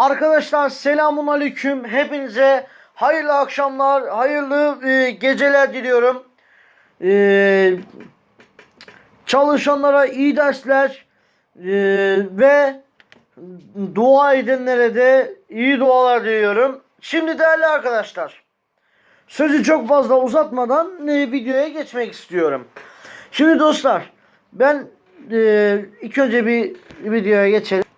Arkadaşlar selamun aleyküm. Hepinize hayırlı akşamlar, hayırlı e, geceler diliyorum. E, çalışanlara iyi dersler e, ve dua edenlere de iyi dualar diliyorum. Şimdi değerli arkadaşlar, sözü çok fazla uzatmadan e, videoya geçmek istiyorum. Şimdi dostlar, ben e, ilk önce bir videoya geçelim.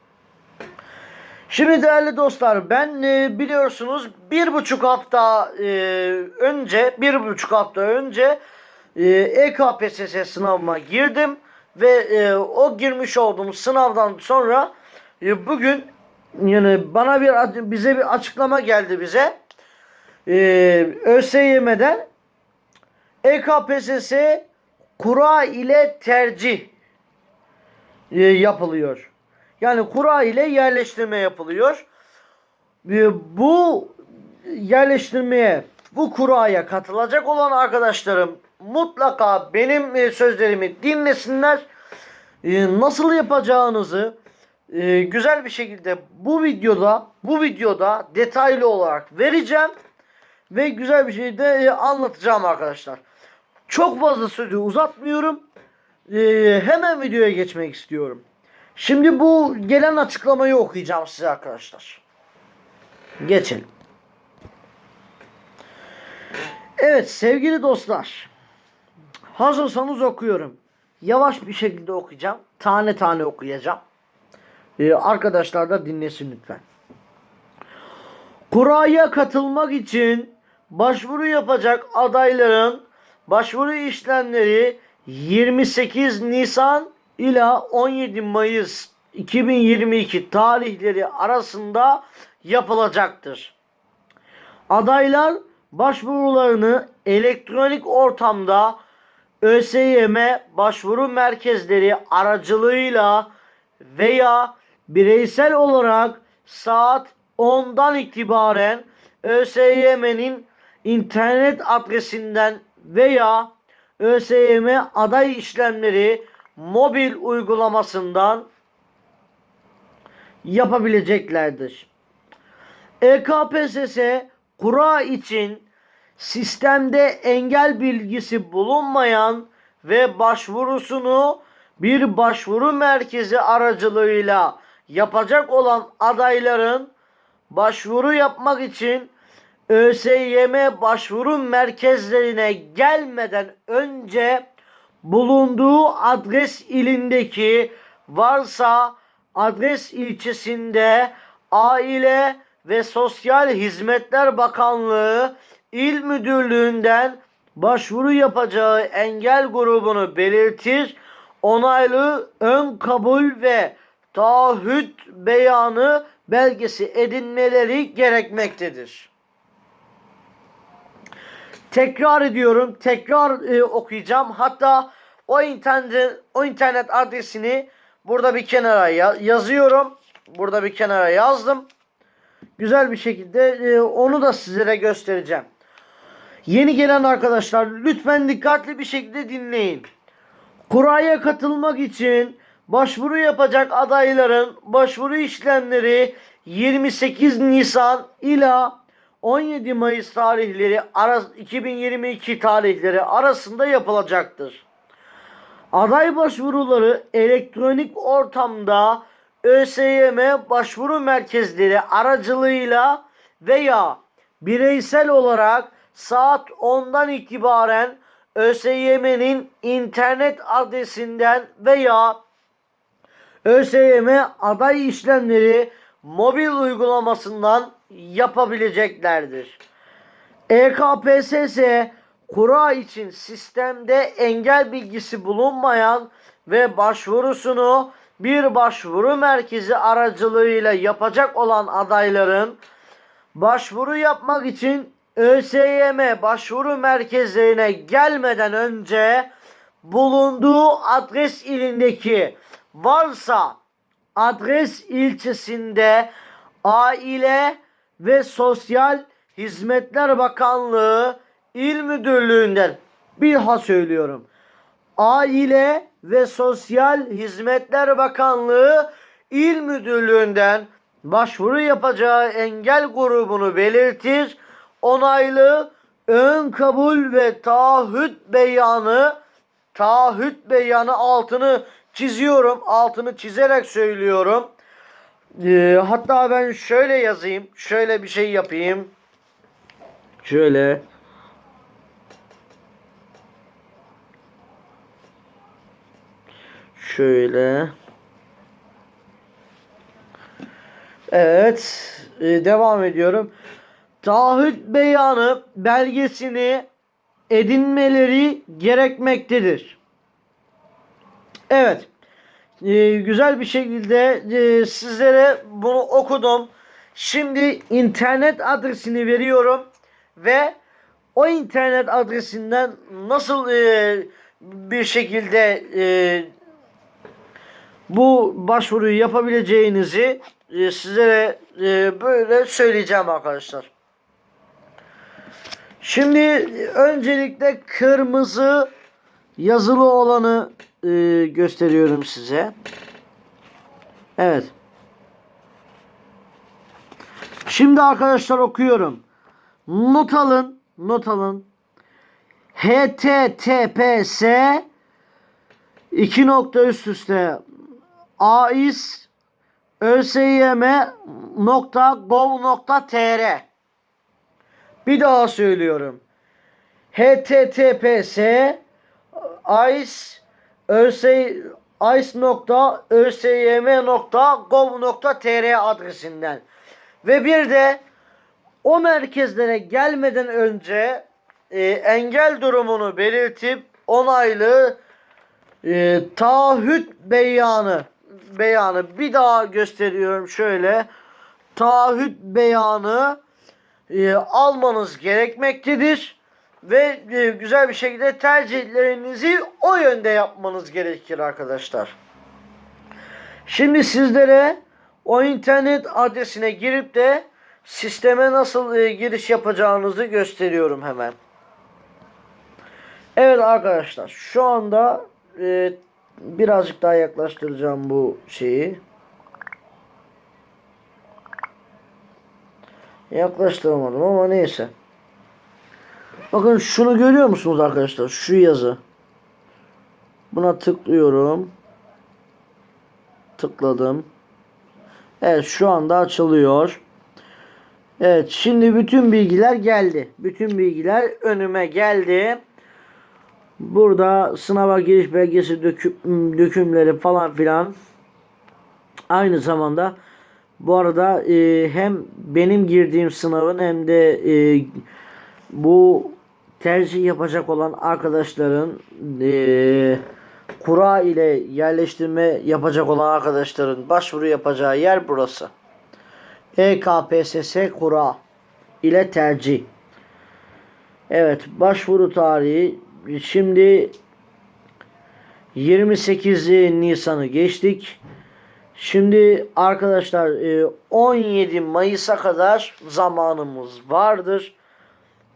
Şimdi değerli dostlar ben e, biliyorsunuz bir buçuk hafta e, önce bir buçuk hafta önce e, EKPSS sınavıma girdim ve e, o girmiş olduğum sınavdan sonra bugün yani bana bir bize bir açıklama geldi bize e, ÖSYM'den EKPSS kura ile tercih yapılıyor. Yani kura ile yerleştirme yapılıyor. E, Bu yerleştirmeye, bu kuraya katılacak olan arkadaşlarım mutlaka benim e, sözlerimi dinlesinler. E, Nasıl yapacağınızı e, güzel bir şekilde bu videoda, bu videoda detaylı olarak vereceğim ve güzel bir şekilde e, anlatacağım arkadaşlar. Çok fazla sözü uzatmıyorum. E, Hemen videoya geçmek istiyorum. Şimdi bu gelen açıklamayı okuyacağım size arkadaşlar. Geçelim. Evet sevgili dostlar. Hazırsanız okuyorum. Yavaş bir şekilde okuyacağım. Tane tane okuyacağım. Ee, arkadaşlar da dinlesin lütfen. Kuraya katılmak için başvuru yapacak adayların başvuru işlemleri 28 Nisan ila 17 Mayıs 2022 tarihleri arasında yapılacaktır. Adaylar başvurularını elektronik ortamda ÖSYM başvuru merkezleri aracılığıyla veya bireysel olarak saat 10'dan itibaren ÖSYM'nin internet adresinden veya ÖSYM aday işlemleri mobil uygulamasından yapabileceklerdir. EKPSS kura için sistemde engel bilgisi bulunmayan ve başvurusunu bir başvuru merkezi aracılığıyla yapacak olan adayların başvuru yapmak için ÖSYM başvuru merkezlerine gelmeden önce bulunduğu adres ilindeki varsa adres ilçesinde Aile ve Sosyal Hizmetler Bakanlığı İl Müdürlüğü'nden başvuru yapacağı engel grubunu belirtir. Onaylı ön kabul ve taahhüt beyanı belgesi edinmeleri gerekmektedir. Tekrar ediyorum. Tekrar e, okuyacağım. Hatta o internet o internet adresini burada bir kenara ya- yazıyorum. Burada bir kenara yazdım. Güzel bir şekilde e, onu da sizlere göstereceğim. Yeni gelen arkadaşlar lütfen dikkatli bir şekilde dinleyin. Kuraya katılmak için başvuru yapacak adayların başvuru işlemleri 28 Nisan ila 17 Mayıs tarihleri ara, 2022 tarihleri arasında yapılacaktır. Aday başvuruları elektronik ortamda ÖSYM başvuru merkezleri aracılığıyla veya bireysel olarak saat 10'dan itibaren ÖSYM'nin internet adresinden veya ÖSYM aday işlemleri mobil uygulamasından yapabileceklerdir. EKPSS kura için sistemde engel bilgisi bulunmayan ve başvurusunu bir başvuru merkezi aracılığıyla yapacak olan adayların başvuru yapmak için ÖSYM başvuru merkezlerine gelmeden önce bulunduğu adres ilindeki varsa adres ilçesinde Aile ve Sosyal Hizmetler Bakanlığı İl Müdürlüğü'nden bir ha söylüyorum. Aile ve Sosyal Hizmetler Bakanlığı İl Müdürlüğü'nden başvuru yapacağı engel grubunu belirtir. Onaylı ön kabul ve taahhüt beyanı taahhüt beyanı altını çiziyorum. Altını çizerek söylüyorum. Ee, hatta ben şöyle yazayım. Şöyle bir şey yapayım. Şöyle. Şöyle. Evet. e, devam ediyorum. Taahhüt beyanı belgesini edinmeleri gerekmektedir. Evet. E, güzel bir şekilde e, sizlere bunu okudum. Şimdi internet adresini veriyorum ve o internet adresinden nasıl e, bir şekilde e, bu başvuruyu yapabileceğinizi e, sizlere e, böyle söyleyeceğim arkadaşlar. Şimdi öncelikle kırmızı yazılı olanı e, gösteriyorum size. Evet. Şimdi arkadaşlar okuyorum. Not alın. Not alın. HTTPS iki nokta üst üste ais ösym.gov.tr Bir daha söylüyorum. https ice.ösym.gov.tr adresinden. Ve bir de o merkezlere gelmeden önce e, engel durumunu belirtip onaylı e, taahhüt beyanı beyanı bir daha gösteriyorum şöyle. Taahhüt beyanı e, almanız gerekmektedir ve e, güzel bir şekilde tercihlerinizi o yönde yapmanız gerekir arkadaşlar. Şimdi sizlere o internet adresine girip de sisteme nasıl e, giriş yapacağınızı gösteriyorum hemen. Evet arkadaşlar şu anda e, birazcık daha yaklaştıracağım bu şeyi. Yaklaştıramadım ama neyse. Bakın şunu görüyor musunuz arkadaşlar? Şu yazı. Buna tıklıyorum. Tıkladım. Evet şu anda açılıyor. Evet şimdi bütün bilgiler geldi. Bütün bilgiler önüme geldi. Burada sınava giriş belgesi döküm, dökümleri falan filan. Aynı zamanda bu arada e, hem benim girdiğim sınavın hem de e, bu tercih yapacak olan arkadaşların e, kura ile yerleştirme yapacak olan arkadaşların başvuru yapacağı yer burası. E EKPSS kura ile tercih. Evet başvuru tarihi şimdi 28 Nisan'ı geçtik. Şimdi arkadaşlar e, 17 Mayıs'a kadar zamanımız vardır.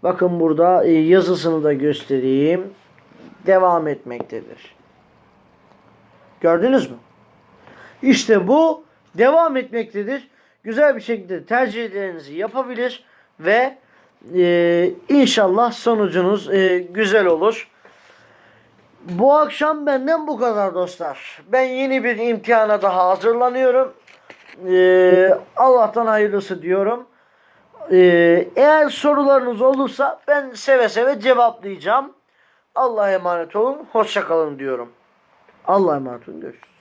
Bakın burada e, yazısını da göstereyim. Devam etmektedir. Gördünüz mü? İşte bu devam etmektedir. Güzel bir şekilde tercihlerinizi yapabilir ve e, inşallah sonucunuz e, güzel olur. Bu akşam benden bu kadar dostlar. Ben yeni bir imtihana daha hazırlanıyorum. E, Allah'tan hayırlısı diyorum. E, eğer sorularınız olursa ben seve seve cevaplayacağım. Allah'a emanet olun. Hoşçakalın diyorum. Allah'a emanet olun. Görüşürüz.